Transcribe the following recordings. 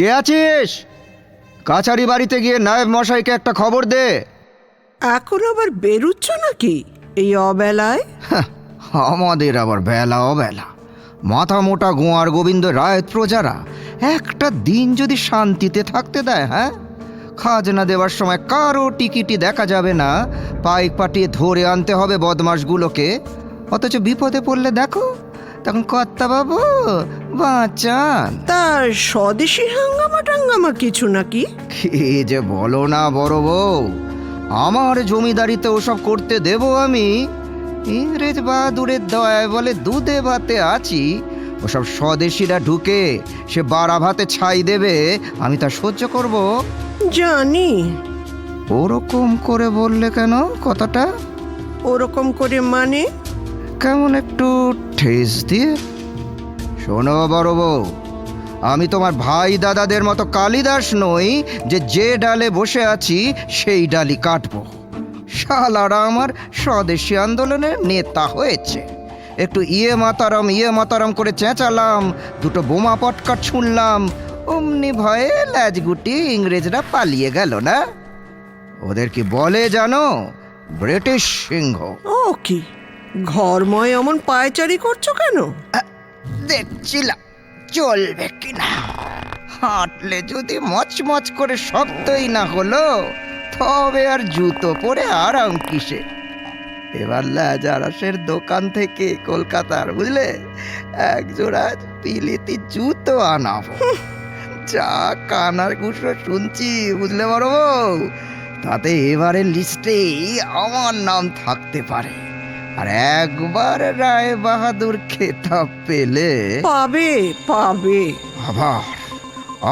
কে আছিস? কাছারি বাড়িতে গিয়ে নায়েব মশাইকে একটা খবর দে। এখন আবার বেরুচ্ছ নাকি এই অবেলায়? আমাদের আবার বেলা অবেলা। মাথা মোটা গোয়ার গোবিন্দ রায় প্রজারা একটা দিন যদি শান্তিতে থাকতে দেয় হ্যাঁ? খাজনা দেওয়ার সময় কারও টিকিটি দেখা যাবে না। পাইক পাটিয়ে ধরে আনতে হবে বদমাসগুলোকে অথচ বিপদে পড়লে দেখো তখন কর্তা বাবু বাঁচান। তা স্বদেশি হাঙ্গামা টাঙ্গামা কিছু নাকি? কি যে বলো না বড় বউ। আমার জমিদারিতে ওসব করতে দেব আমি। ইংরেজ বাহাদুরের দয়ায় বলে দুধে ভাতে আছি। ওসব স্বদেশিরা ঢুকে সে বারা ভাতে ছাই দেবে আমি তা সহ্য করব। জানি। ওরকম করে বললে কেন কথাটা? ওরকম করে মানে? কেমন একটু ঠেস দিয়ে শোনো বড় বউ আমি তোমার ভাই দাদাদের মতো কালিদাস নই যে যে ডালে বসে আছি সেই ডালি কাটবো। শালারা আমার স্বদেশী আন্দোলনের নেতা হয়েছে। একটু ইয়ে মাতারাম ইয়ে মাতারাম করে চেঁচালাম দুটো বোমা পটকা ছুঁড়লাম অমনি ভয়ে ল্যাজগুটি ইংরেজরা পালিয়ে গেল না? ওদের কি বলে জানো? ব্রিটিশ সিংহ। ও কি ঘরময় এমন পায়চারি করছ কেন? দেখছিলাম। চলবে কিনা? হাঁটলে যদি মচমচ করে শব্দই না হলো, তবে আর জুতো পরে আরাম কিসে? এবার লাজারাসের দোকান থেকে কলকাতার, বুঝলে? এক জোড়া পিলিতি জুতো আনাবো। যা কানার গুছো শুনছি, বুঝলে বড় তাতে এবারের লিস্টেই আমার নাম থাকতে পারে। আর একবার রায় বাহাদুর খেতাব পেলে। পাবে পাবে। আবার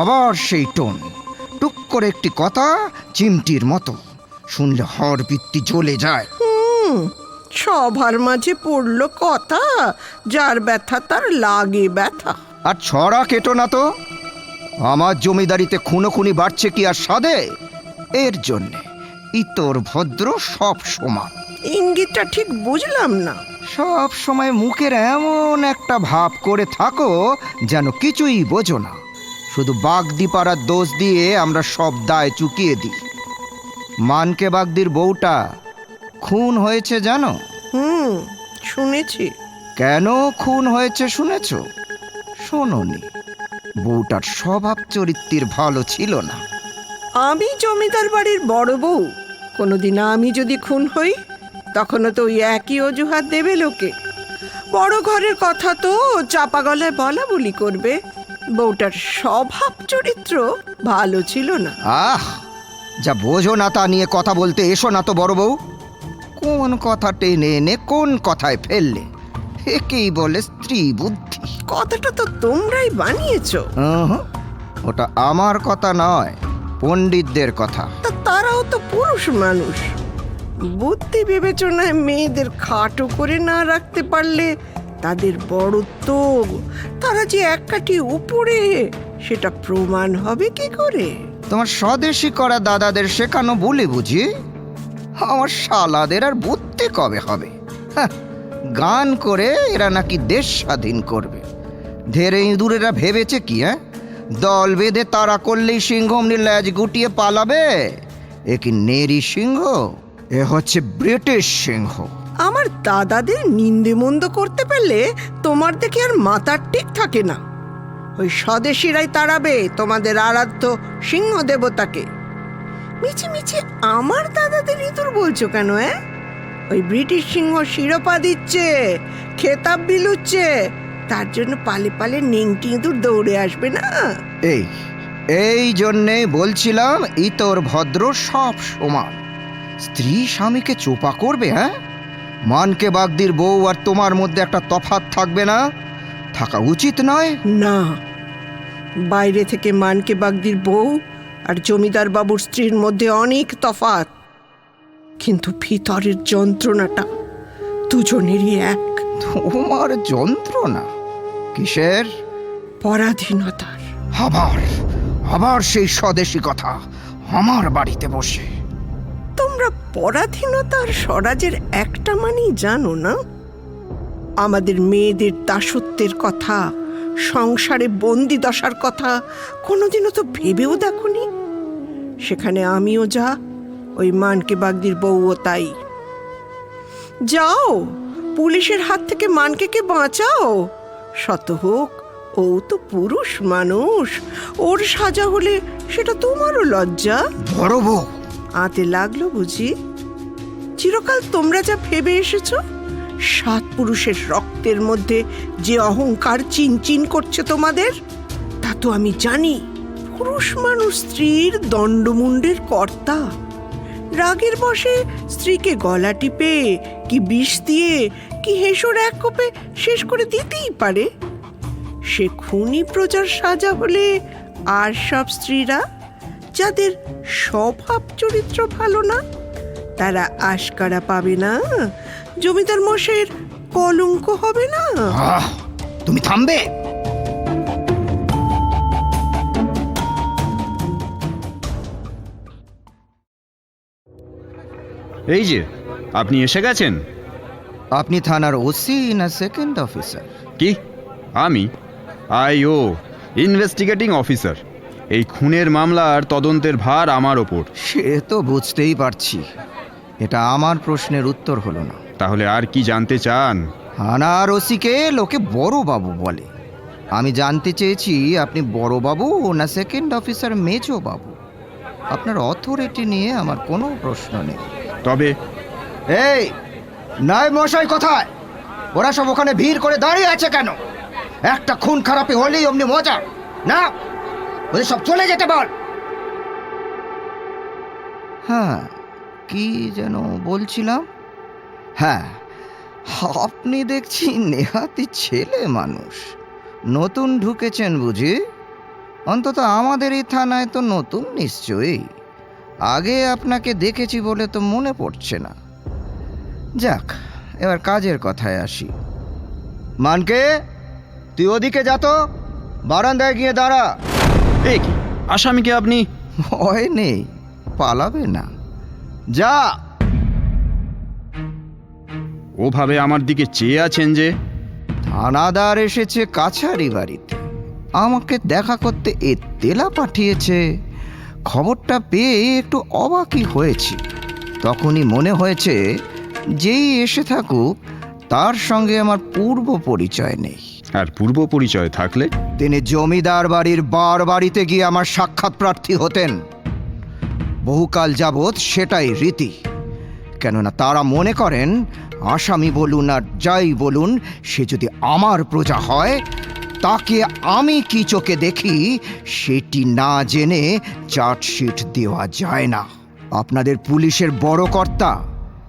আবার সেই টোন। টুক করে একটি কথা চিমটির মতো। শুনলে হর বৃত্তি জ্বলে যায়। সবার মাঝে পড়ল কথা যার ব্যথা তার লাগে ব্যথা। আর ছড়া কেটো না তো। আমার জমিদারিতে খুনো খুনি বাড়ছে কি আর সাদে এর জন্যে ইতর ভদ্র সব সমান। ইঙ্গিতটা ঠিক বুঝলাম না। সব সময় মুখের এমন একটা ভাব করে থাকো যেন কিছুই বোঝো না। শুধু বাগদি পাড়ার দোষ দিয়ে আমরা সব দায় চুকিয়ে দিই। মানকে বাগদির বউটা খুন হয়েছে জানো? হুম শুনেছি। কেন খুন হয়েছে শুনেছ? শোনোনি বউটার স্বভাব চরিত্রের ভালো ছিল না। আমি জমিদার বাড়ির বড় বউ। কোনোদিন আমি যদি খুন হই তখনও তো ওই একই অজুহাত দেবে লোকে। বড় ঘরের কথা তো চাপা গলায় বলা বলি করবে। বউটার স্বভাব চরিত্র ভালো ছিল না। আহ! যা বোঝো না তা নিয়ে কথা বলতে এসো না তো বড় বউ। কোন কথা টেনে এনে কোন কথায় ফেললে? একেই বলে স্ত্রী বুদ্ধি। কথাটা তো তোমরাই বানিয়েছো। ওটা আমার কথা নয় পণ্ডিতদের কথা। তা তারাও তো পুরুষ মানুষ। বুদ্ধি বিবেচনায় মেয়েদের খাটো করে না রাখতে পারলে তাদের বড়ত্ব তারা যে এক কাঠি উপরে সেটা প্রমাণ হবে কি করে? তোমার স্বদেশী করা দাদাদের শেখানো বলে বুঝি? আমার শালাদের আর বুদ্ধি কবে হবে? হ্যাঁ, গান করে এরা নাকি দেশ স্বাধীন করবে। ধেরে ইঁদুরেরা ভেবেছে কি হ্যাঁ? দল বেঁধে তারা করলেই সিংহ অমনি ল্যাজ গুটিয়ে পালাবে। এ কি নেরি সিংহ? এ হচ্ছে ব্রিটিশ সিংহ। আমার দাদাদের নিন্দে মন্দ করতে পারলে তোমার দেখে আর মাথার ঠিক থাকে না। ওই স্বদেশীরাই তাড়াবে তোমাদের আরাধ্য সিংহ দেবতাকে। মিছি মিছি আমার দাদাদের ইঁদুর বলছো কেন হ্যাঁ ওই ব্রিটিশ সিংহ শিরোপা দিচ্ছে খেতাব বিলুচ্ছে তার জন্য পালে পালে নেংটি ইঁদুর দৌড়ে আসবে না? এই এই জন্যে বলছিলাম ইতর ভদ্র সব সমান। স্ত্রী স্বামীকে চোপা করবে হ্যাঁ? মানকে বাগদির বউ আর তোমার মধ্যে একটা তফাৎ থাকবে না? থাকা উচিত নয়। না। বাইরে থেকে মানকে বাগদির বউ আর জমিদার বাবুর স্ত্রীর মধ্যে অনেক তফাৎ। কিন্তু ভিতরের যন্ত্রণাটা দুজনেরই এক। তোমার যন্ত্রণা? কিসের? পরাধীনতার। আবার আবার সেই স্বদেশী কথা আমার বাড়িতে বসে। তোমরা পরাধীনতার স্বরাজের একটা মানেই জানো না? আমাদের মেয়েদের দাসত্বের কথা, সংসারে বন্দি দশার কথা কোনোদিনও তো ভেবেও দেখনি। সেখানে আমিও যা, ওই মানকে বাগদির বউও তাই। যাও, পুলিশের হাত থেকে মানকেকে বাঁচাও? শত হোক, ও তো পুরুষ মানুষ, ওর সাজা হলে সেটা তোমারও লজ্জা। বড় বউ আতে লাগল বুঝি। চিরকাল তোমরা যা ভেবে এসেছ, সাত পুরুষের রক্তের মধ্যে যে অহংকার চিনচিন করছে তোমাদের, তা তো আমি জানি। পুরুষ মানুষ স্ত্রীর দণ্ডমুণ্ডের কর্তা। রাগের বসে স্ত্রীকে গলা টিপে, কি বিষ দিয়ে, কি হেসোর এক কোপে শেষ করে দিতেই পারে। সে খুনি প্রজার সাজা হলে আর সব স্ত্রীরা যাদের স্বভাব চরিত্র ভালো না তারা আশকারা পাবে না। জমিদার মশাইয়ের কলঙ্ক হবে না। তুমি থামবে। এই যে আপনি এসে গেছেন? আপনি থানার ওসি না সেকেন্ড অফিসার? কি? আমি? IO investigating officer. এই খুনের মামলার তদন্তের ভার আমার ওপর। সে তো বুঝতেই পারছি। এটা আমার প্রশ্নের উত্তর হলো না। তাহলে আর কি জানতে চান? থানার ওসিকে লোকে বড় বাবু বলে। আমি জানতে চেয়েছি আপনি বড় বাবু না সেকেন্ড অফিসার মেজো বাবু আপনার অথরিটি নিয়ে আমার কোনো প্রশ্ন নেই। তবে এই নাই মশাই কোথায়? ওরা সব ওখানে ভিড় করে দাঁড়িয়ে আছে কেন? একটা খুন খারাপি হলেই অমনি মজা। না ওদের সব চলে যেতে বল। হ্যাঁ কি যেন বলছিলাম? হ্যাঁ আপনি দেখছি নেহাতি ছেলে মানুষ। নতুন ঢুকেছেন বুঝি? অন্তত আমাদের এই থানায় তো নতুন নিশ্চয়ই। আগে আপনাকে দেখেছি বলে তো মনে পড়ছে না। যাক, এবার কাজের কথায় আসি। মানকে, তুই ওদিকে যা তো। বারান্দায় গিয়ে দাঁড়া। এই কি আসামিকে আপনি? ভয় নেই পালাবে না। যা! ওভাবে আমার দিকে চেয়ে আছেন যে? থানাদার এসেছে কাছারি বাড়িতে। আমাকে দেখা করতে এ তেলা পাঠিয়েছে। খবরটা পেয়ে একটু অবাকই হয়েছি। তখনই মনে হয়েছে যেই এসে থাকুক তার সঙ্গে আমার পূর্ব পরিচয় নেই। আর পূর্ব পরিচয় থাকলে? তিনি জমিদার বাড়ির বার বাড়িতে গিয়ে আমার সাক্ষাৎ প্রার্থী হতেন। বহুকাল যাবৎ সেটাই রীতি। কেননা তারা মনে করেন, আসামি বলুন আর যাই বলুন, সে যদি আমার প্রজা হয়, তাকে আমি কি চোখে দেখি সেটি না জেনে চার্জশিট দেওয়া যায় না। আপনাদের পুলিশের বড় কর্তা,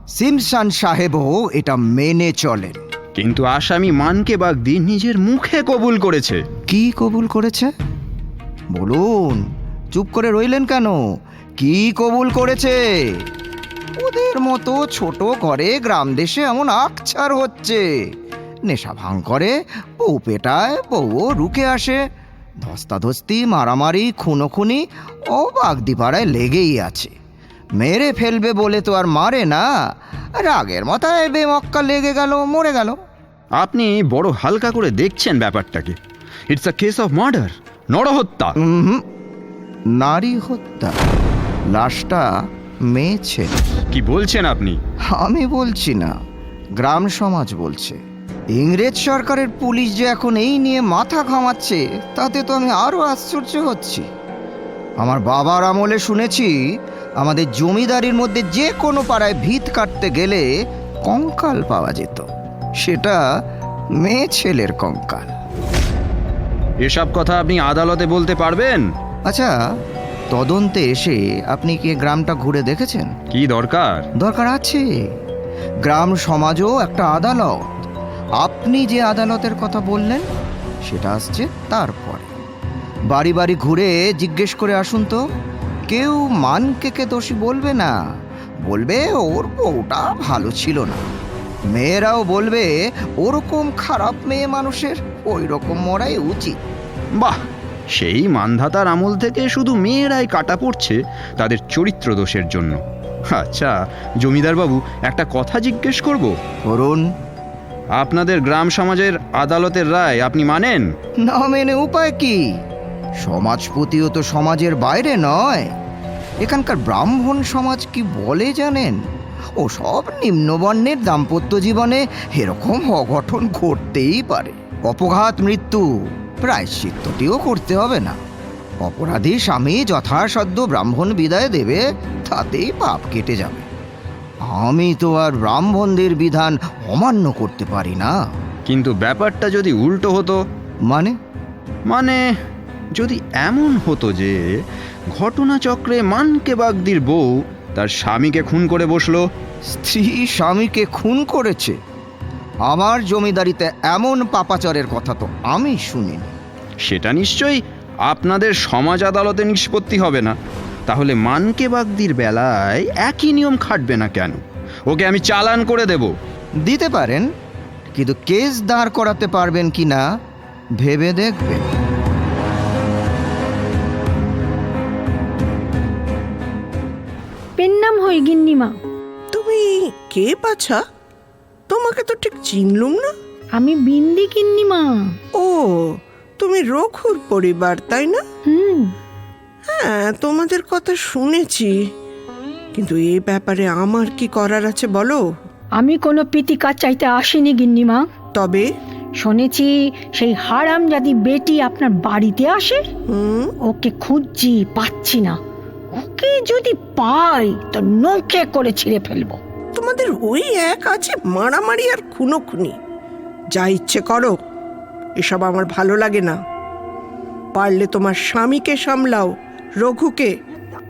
সিমসান সাহেবও এটা মেনে চলেন। কিন্তু আসামি মানকে বাগদি নিজের মুখে কবুল করেছে। কি কবুল করেছে? বলুন, চুপ করে রইলেন কেন? কি কবুল করেছে? ওদের মতো ছোট ঘরে গ্রাম দেশে এমন আকছার হচ্ছে। নেশা ভাঙ করে, বউ পেটায়, বউও রুকে আসে। ধস্তাধস্তি, মারামারি, খুনোখুনি ও বাগদিপাড়ায় লেগেই আছে। মেরে ফেলবে বলে তো আর মারে না। রাগের মাথায় বেমক্কা লেগে গেল মরে গেল। আপনি বড় হালকা করে দেখছেন ব্যাপারটাকে। It's a case of murder নরহত্যা নারী হত্যা। লাশটা মেয়ে ছেলে কি বলছেন আপনি? আমি বলছি না গ্রাম সমাজ বলছে। ইংরেজ সরকারের পুলিশ যে এখন এই নিয়ে মাথা ঘামাচ্ছে তাতে তো আমি আরও আশ্চর্য হচ্ছি। আমার বাবার আমলে শুনেছি আমাদের জমিদারির মধ্যে যে কোনো পাড়ায় ভিত কাটতে গেলে কঙ্কাল পাওয়া যেত। সেটা মেয়ে ছেলের কঙ্কাল। এসব কথা আপনি আদালতে বলতে পারবেন? আচ্ছা তদন্তে এসে আপনি কি গ্রামটা ঘুরে দেখেছেন? কি দরকার? দরকার আছে। গ্রাম সমাজও একটা আদালত। আপনি যে আদালতের কথা বললেন সেটা আসছে তারপরে। বাড়ি বাড়ি ঘুরে জিজ্ঞেস করে আসুন তো। কেউ মানকে কে দোষী বলবে না। বলবে ওর বউটা ভালো ছিল না। মেয়েরাও বলবে ওরকম খারাপ মেয়ে মানুষের ওই রকম মরাই উচিত। বাহ! সেই মানধাতার আমল থেকে শুধু মেয়েরাই কাটা পড়ছে তাদের চরিত্র দোষের জন্য। আচ্ছা জমিদার বাবু একটা কথা জিজ্ঞেস করব। করুন। আপনাদের গ্রাম সমাজের আদালতের রায় আপনি মানেন? না মেনে উপায় কি? সমাজপতিও তো সমাজের বাইরে নয়। এখানকার ব্রাহ্মণ সমাজ কি বলে জানেন? ও সব নিম্নবর্ণের দাম্পত্য জীবনে এরকম অঘটন ঘটতেই পারে। অপঘাত মৃত্যু প্রায়শ্চিত্তটিও করতে হবে না। অপরাধী স্বামী যথাসাধ্য ব্রাহ্মণ বিদায় দেবে তাতেই পাপ কেটে যাবে। আমি তো আর ব্রাহ্মণদের বিধান অমান্য করতে পারি না। কিন্তু ব্যাপারটা যদি উল্টো হতো? মানে? মানে যদি এমন হতো যে ঘটনাচক্রে মানকে বাগদির বউ তার স্বামীকে খুন করে বসল। স্ত্রী স্বামীকে খুন করেছে। আমার জমিদারিতে এমন পাপাচারের কথা তো আমি শুনিনি। সেটা নিশ্চয়ই আপনাদের সমাজ আদালতে নিষ্পত্তি হবে না। তাহলে মানকে বাগদির বেলায় একই নিয়ম খাটবে না কেন? ওকে আমি চালান করে দেব। দিতে পারেন কিন্তু কেস দাঁড় করাতে পারবেন কি না ভেবে দেখবেন। হই গিন্নিমা। তুমি কে বাছা? তোমাকে তো ঠিক চিনলুম না। আমি বিন্দি গিন্নিমা। ও তুমি রঘুর পরিবার তাই না? হুম। হ্যাঁ তোমাদের কথা শুনেছি। কিন্তু এ ব্যাপারে আমার কি করার আছে বলো? আমি কোনো পিতিকা চাইতে আসিনি গিন্নিমা। তবে? শুনেছি সেই হারাম যদি বেটি আপনার বাড়িতে আসে? ওকে খুঁজছি পাচ্ছি না। ওকে যদি পাই তো নৌকে করে ছিঁড়ে ফেলব। তোমাদের ওই এক আছে মারামারি আর খুনোখুনি। যা ইচ্ছে করো এসব আমার ভালো লাগে না। পারলে তোমার স্বামীকে সামলাও রঘুকে।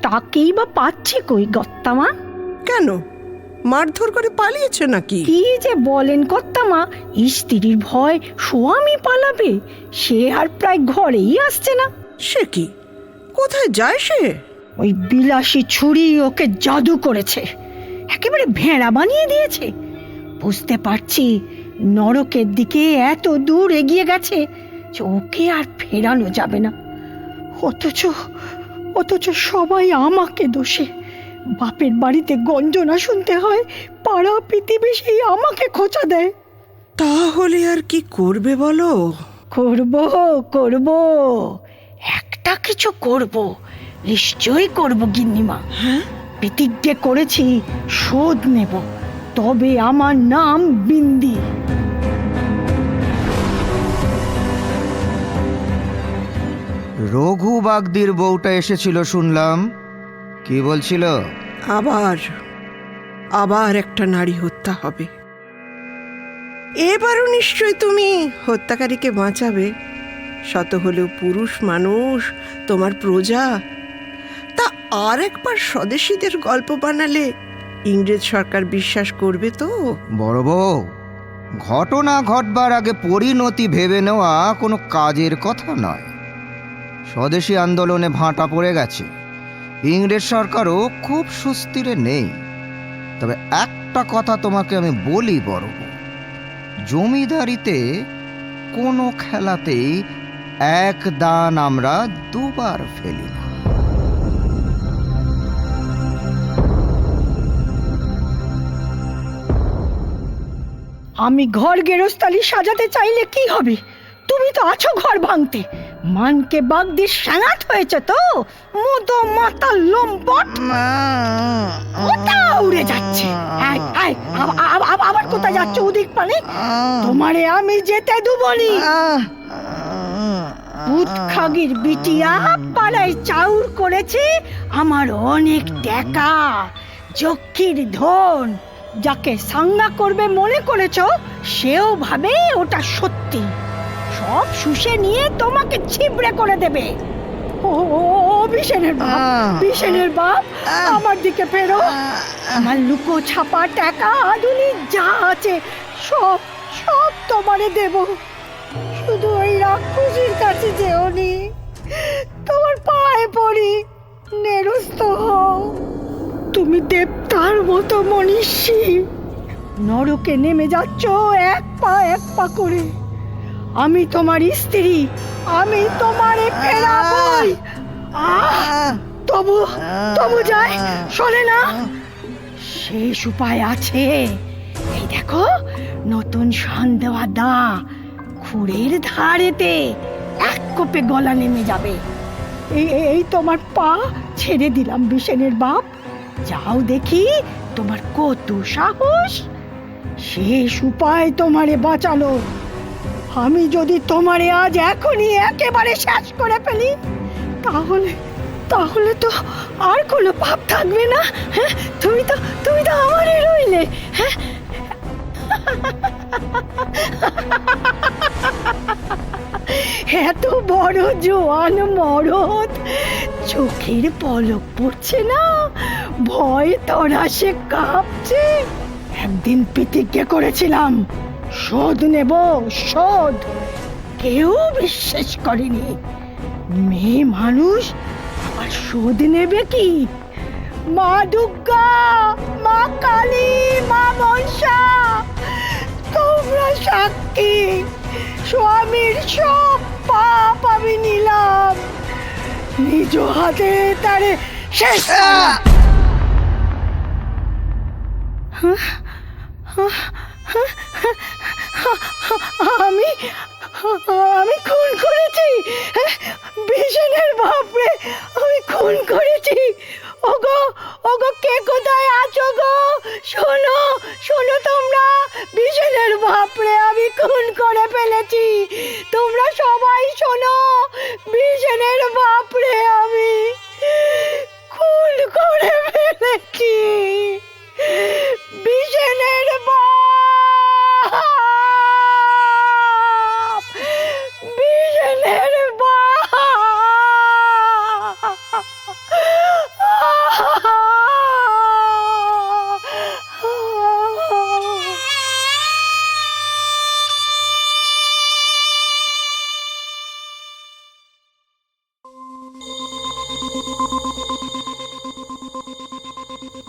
তাকেই বা পাচ্ছি কই গত্তামা? কেন? মারধর করে পালিয়েছে নাকি? কি যে বলেন কর্তামা স্ত্রীর ভয় স্বামী পালাবে সে আর প্রায় ঘরেই আসছে না। সে কি? কোথায় যায় সে? ওই বিলাসী ছুরি ওকে জাদু করেছে। একেবারে ভেড়া বানিয়ে দিয়েছে। বুঝতে পারছি নরকের দিকে এত দূর এগিয়ে গেছে যে ওকে আর ফেরানো যাবে না। অথচ অথচ সবাই আমাকে দোষে। বাপের বাড়িতে গঞ্জনা শুনতে হয় পাড়া পৃথিবী সেই আমাকে খোঁচা দেয়। তাহলে আর কি করবে বলো? করব করব একটা কিছু করব। নিশ্চয়ই করব গিন্নিমা। হ্যাঁ? প্রতিজ্ঞে করেছি শোধ নেব। তবে আমার নাম বিন্দি। রঘু বাগদির বউটা এসেছিল শুনলাম। কি বলছিল? আবার আবার একটা নারী হত্যা হবে। এবারও নিশ্চয় তুমি হত্যাকারীকে বাঁচাবে। শত হলেও পুরুষ মানুষ তোমার প্রজা তা আর একবার স্বদেশীদের গল্প বানালে ইংরেজ সরকার বিশ্বাস করবে তো? বড় বউ, ঘটনা ঘটবার আগে পরিণতি ভেবে নেওয়া কোনো কাজের কথা নয়। স্বদেশী আন্দোলনে ভাঁটা পড়ে গেছে। ইংরেজ সরকারও খুব সুস্থিরে নেই। তবে একটা কথা তোমাকে আমি বলি বড় জমিদারিতে কোনো খেলাতেই এক দান আমরা দুবার ফেলি না। আমি ঘর গেরস্তালি সাজাতে চাইলে কি হবে? তুমি তো আছো ঘর ভাঙতে। মানকে বাগদির সাঙাত হয়েছে তো? মতো মাথা লম্পট ওটা উড়ে যাচ্ছে। আবার কোথায় যাচ্ছে ওদিক পানে? তোমারে আমি যেতে দুবনি ভূত খাগির বিটিয়া পাড়ায় চাউর করেছে আমার অনেক টাকা। যক্ষীর ধন যাকে সাঙ্গা করবে মনে করেছ সেও ভাবে ওটা সত্যি। সব শুষে নিয়ে তোমাকে ছিবড়ে করে দেবে। ও বিশেনের বাপ বিশেনের বাপ আমার দিকে ফেরো। আমার লুকো ছাপা টাকা আধুনিক যা আছে সব সব তোমারে দেব। শুধু ওই রাক্ষসীর কাছে যেওনি তোমার পায়ে পড়ি নেরস্ত হও। তুমি দেবতার মতো মনীষী। নরকে নেমে যাচ্ছ এক পা এক পা করে। আমি তোমার স্ত্রী, আমি তোমারে ফেরাবই তবু তবু যায় শোনে না। শেষ উপায় আছে। এই দেখো, নতুন সন্দেওয়া দা খুঁড়ের ধারেতে এক কোপে গলা নেমে যাবে। এই এই তোমার পা ছেড়ে দিলাম, বিশেনের বাপ। যাও দেখি তোমার কত সাহস? শেষ উপায় তোমারে বাঁচালো। আমি যদি তোমারে আজ এখনই একেবারে শেষ করে ফেলি, তাহলে তাহলে তো আর কোনো পাপ থাকবে না হ্যাঁ? তুমি তো তুমি তো আমারই রইলে হ্যাঁ? এত বড় জোয়ান মরদ। চোখের পলক পড়ছে না? ভয় তরা সে কাঁপছে। একদিন প্রতিজ্ঞা করেছিলাম, শোধ নেব, শোধ। কেউ বিশ্বাস করেনি। মেয়ে মানুষ আবার শোধ নেবে কি? মা দুর্গা, মা কালী, মা মনসা, তোমরা সাক্ষী। স্বামীর সব পাপ আমি নিলাম। নিজ হাতে তারে শেষ আমি আমি খুন করেছি। বিজনের বাপরে আমি খুন করেছি। ওগো ওগো, কে কোথায় আছো গো? শোনো শোনো তোমরা। বিজনের বাপরে আমি খুন করে ফেলেছি। তোমরা সবাই শোনো বিশালের বাপরে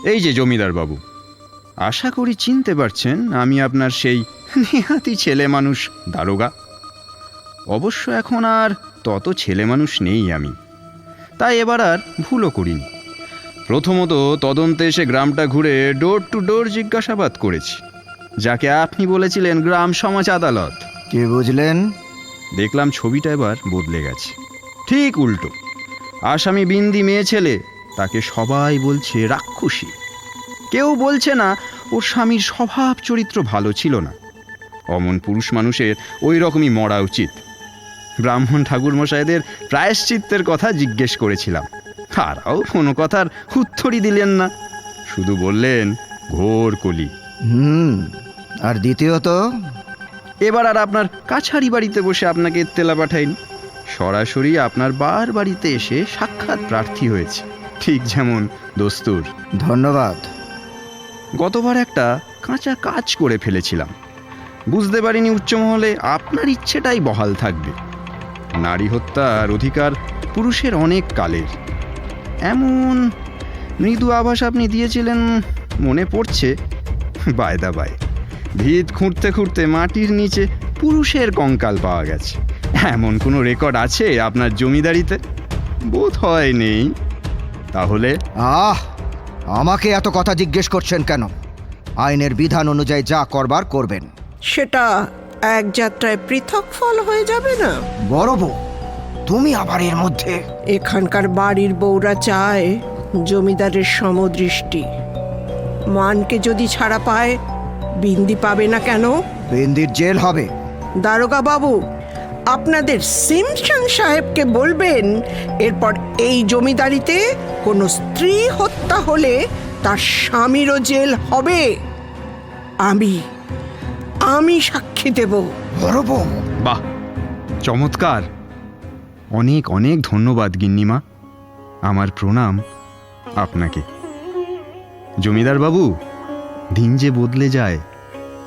এই যে জমিদার বাবু আশা করি চিনতে পারছেন আমি আপনার সেই নেহাতি ছেলে মানুষ দারোগা। অবশ্য এখন আর তত ছেলে মানুষ নেই আমি তাই এবার আর ভুলও করিনি। প্রথমত তদন্তে এসে গ্রামটা ঘুরে ডোর টু ডোর জিজ্ঞাসাবাদ করেছি যাকে আপনি বলেছিলেন গ্রাম সমাজ আদালত। কে বুঝলেন? দেখলাম ছবিটা এবার বদলে গেছে। ঠিক উল্টো আসামি বিন্দি মেয়ে ছেলে তাকে সবাই বলছে রাক্ষসী। কেউ বলছে না ওর স্বামীর স্বভাব চরিত্র ভালো ছিল না। অমন পুরুষ মানুষের ওই রকমই মরা উচিত। ব্রাহ্মণ ঠাকুর মশাইদের প্রায়শ্চিত্তের কথা জিজ্ঞেস করেছিলাম। তারাও কোনো কথার উত্তরই দিলেন না। শুধু বললেন ঘোর কলি। হুম আর দ্বিতীয়ত? এবার আর আপনার কাছারি বাড়িতে বসে আপনাকে এত্তেলা পাঠাইনি। সরাসরি আপনার বার বাড়িতে এসে সাক্ষাৎ প্রার্থী হয়েছে। ঠিক যেমন দস্তুর। ধন্যবাদ। গতবার একটা কাঁচা কাজ করে ফেলেছিলাম। বুঝতে পারিনি উচ্চমহলে আপনার ইচ্ছেটাই বহাল থাকবে। নারী হত্যার অধিকার পুরুষের অনেক কালের। এমন মৃদু আভাস আপনি দিয়েছিলেন মনে পড়ছে। বায়দা বায় ভিত খুঁড়তে খুঁড়তে মাটির নিচে পুরুষের কঙ্কাল পাওয়া গেছে। এমন কোনো রেকর্ড আছে আপনার জমিদারিতে? বোধ হয় নেই। তাহলে? আহ আমাকে এত কথা জিজ্ঞেস করছেন কেন? আইনের বিধান অনুযায়ী যা করবার করবেন। সেটা এক যাত্রায় পৃথক ফল হয়ে যাবে না? বড় বউ তুমি আবার এর মধ্যে? এখানকার বাড়ির বউরা চায় জমিদারের সমদৃষ্টি। মানকে যদি ছাড়া পায় বিন্দি পাবে না কেন? বিন্দির জেল হবে। দারোগা বাবু আপনাদের সিমসন সাহেবকে বলবেন এরপর এই জমিদারিতে কোনো স্ত্রী হত্যা হলে তার স্বামীরও জেল হবে। আমি আমি সাক্ষী দেব। বাহ চমৎকার। অনেক অনেক ধন্যবাদ গিন্নিমা। আমার প্রণাম আপনাকে। জমিদার বাবু দিন যে বদলে যায়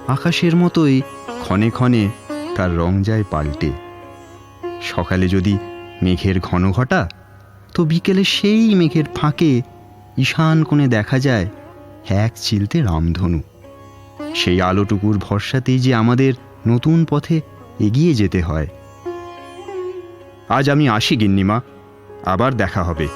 আকাশের মতোই ক্ষণে ক্ষণে তার রং যায় পাল্টে। সকালে যদি মেঘের ঘন ঘটা, তো বিকেলে সেই মেঘের ফাঁকে ঈশান কোণে দেখা যায় এক চিলতে রামধনু। সেই আলোটুকুর ভরসাতেই যে আমাদের নতুন পথে এগিয়ে যেতে হয়। আজ আমি আসি গিন্নিমা, আবার দেখা হবে।